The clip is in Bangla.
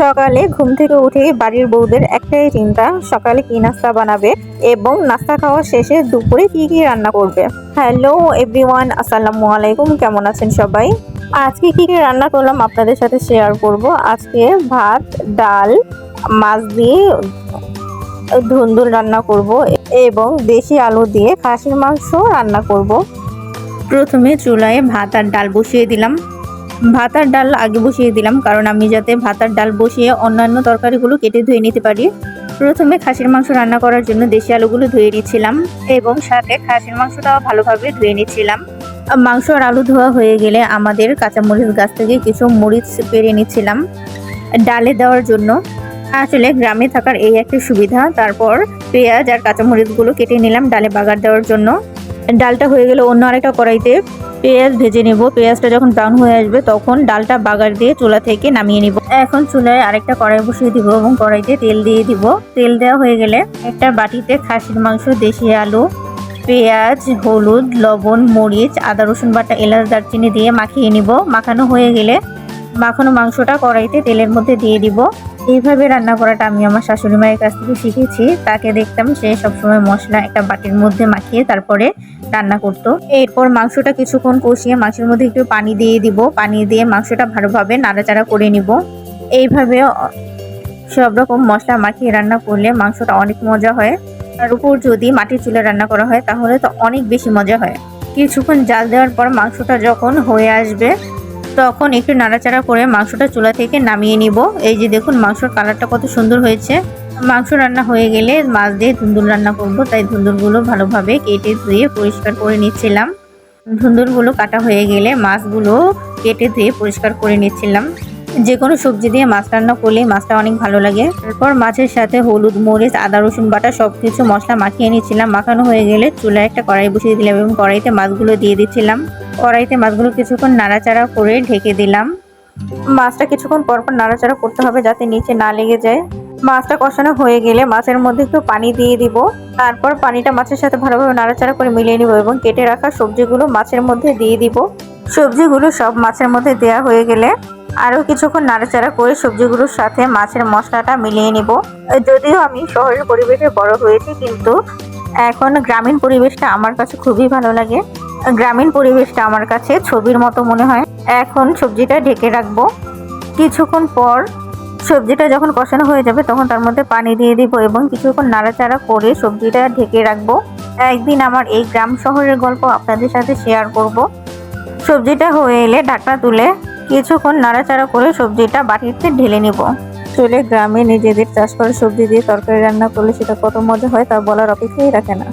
সকালে ঘুম থেকে উঠে বাড়ির বউদের একটাই চিন্তা, সকালে কি নাস্তা বানাবে এবং নাস্তা খাওয়া শেষে দুপুরে কি কি রান্না করবে? হ্যালো এভরিওয়ান আসসালামু আলাইকুম, কেমন আছেন সবাই? আজকে কি কি রান্না করলাম আপনাদের সাথে শেয়ার করব। আজকে ভাত, ডাল, মাছ দিয়ে ধুন্দুল রান্না করব এবং দেশি আলু দিয়ে খাসির মাংস রান্না করব। প্রথমে চুলায় ভাত আর ডাল বসিয়ে দিলাম। ভাত আর ডাল আগে বসিয়ে দিলাম, কারণ আমি যাতে ভাতার ডাল বসিয়ে অন্যান্য তরকারিগুলো কেটে ধুয়ে নিতে পারি। প্রথমে খাসির মাংস রান্না করার জন্য দেশি আলুগুলো ধুয়ে নিচ্ছিলাম এবং সাথে খাসির মাংসটাও ভালোভাবে ধুয়ে নিচ্ছিলাম। মাংস আর আলু ধোয়া হয়ে গেলে আমাদের কাঁচামরিচ গাছ থেকে কিছু মরিচ পেরে নিচ্ছিলাম ডালে দেওয়ার জন্য। আসলে গ্রামে থাকার এই একটা সুবিধা, তারপর পেঁয়াজ আর কাঁচামরিচগুলো কেটে নিলাম ডালে বাগার দেওয়ার জন্য। ডালটা হয়ে গেলে অন্য আরেকটা কড়াইতে। পেঁয়াজ ভেজে নেব। পেঁয়াজটা যখন ব্রাউন হয়ে আসবে, তখন ডালটা বাগার দিয়ে চুলা থেকে নামিয়ে নিব। এখন চুলায় আরেকটা কড়াই বসিয়ে দিব এবং কড়াইতে তেল দিয়ে দিব। তেল দেওয়া হয়ে গেলে একটা বাটিতে খাসির মাংস, দেশি আলু, পেঁয়াজ, হলুদ, লবণ, মরিচ, আদা, রসুন বাটা, এলাচ, দারচিনি দিয়ে মাখিয়ে নিব। মাখানো হয়ে গেলে মাখানো মাংসটা কড়াইতে তেলের মধ্যে দিয়ে দিব। এইভাবে রান্না করাটা আমি আমার শাশুড়ি মায়ের কাছ থেকে শিখেছি। তাকে দেখতাম সে সবসময় মশলা একটা বাটির মধ্যে মাখিয়ে তারপরে রান্না করতো। এরপর মাংসটা কিছুক্ষণ কষিয়ে মাংসের মধ্যে একটু পানি দিয়ে দিব। পানি দিয়ে মাংসটা ভালোভাবে নাড়াচাড়া করে নিব। এইভাবে সব রকম মশলা মাখিয়ে রান্না করলে মাংসটা অনেক মজা হয়। তার উপর যদি মাটির চুলে রান্না করা হয় তাহলে তো অনেক বেশি মজা হয়। কিছুক্ষণ জাল দেওয়ার পর মাংসটা যখন হয়ে আসবে তখন একটু নাড়াচাড়া করে মাংসটা চুলা থেকে নামিয়ে নিব। এই যে দেখুন, মাংসর কালারটা কত সুন্দর হয়েছে। মাংস রান্না হয়ে গেলে মাছ দিয়ে ধুন্দুল রান্না করব, তাই ধুন্দুলগুলো ভালোভাবে কেটে ধুয়ে পরিষ্কার করে নিচ্ছিলাম। ধুন্দুলগুলো কাটা হয়ে গেলে মাছগুলো কেটে ধুয়ে পরিষ্কার করে নিচ্ছিলাম। যে কোনো সবজি দিয়ে মাছ রান্না করলে মাছটা অনেক ভালো লাগে। তারপর মাছের সাথে হলুদ, মরিচ, আদা, রসুন বাটা সব কিছু মশলা মাখিয়ে নিচ্ছিলাম। মাখানো হয়ে গেলে চুলায় একটা কড়াই বসিয়ে দিলাম এবং কড়াইতে মাছগুলো দিয়ে দিচ্ছিলাম। কড়াইতে মাছগুলো কিছুক্ষণ নাড়াচাড়া করে ঢেকে দিলাম। মাছটা কিছুক্ষণ পর পর নাড়াচাড়া করতে হবে যাতে নিচে না লেগে যায়। মাছটা কষানো হয়ে গেলে মাছের মধ্যে একটু পানি দিয়ে দিব। তারপর পানিটা মাছের সাথে ভালোভাবে নাড়াচাড়া করে মিলিয়ে নিব এবং কেটে রাখা সবজিগুলো মাছের মধ্যে দিয়ে দিব। সবজিগুলো সব মাছের মধ্যে দেওয়া হয়ে গেলে আরও কিছুক্ষণ নাড়াচাড়া করে সবজিগুলোর সাথে মাছের মশলাটা মিলিয়ে নিব। যদিও আমি শহরের পরিবেশে বড় হয়েছি, কিন্তু এখন গ্রামীণ পরিবেশটা আমার কাছে খুবই ভালো লাগে। গ্রামীণ পরিবেশটা আমার কাছে ছবির মতো মনে হয়। এখন সবজিটা ঢেকে রাখব। কিছুক্ষণ পর সবজিটা যখন কষানো হয়ে যাবে তখন তার মধ্যে পানি দিয়ে দিব এবং কিছুক্ষণ নাড়াচাড়া করে সবজিটা ঢেকে রাখব। একদিন আমার এই গ্রাম শহরের গল্প আপনাদের সাথে শেয়ার করব। সবজিটা হয়ে এলে ঢাকনা তুলে কিছুক্ষণ নাড়াচাড়া করে সবজিটা বাটিতে ঢেলে নিব। চলে গ্রামে নিজেদের চাষ করা সবজি দিয়ে তরকারি রান্না করলে সেটা কত মজা হয় তা বলার অপেক্ষাই রাখে না।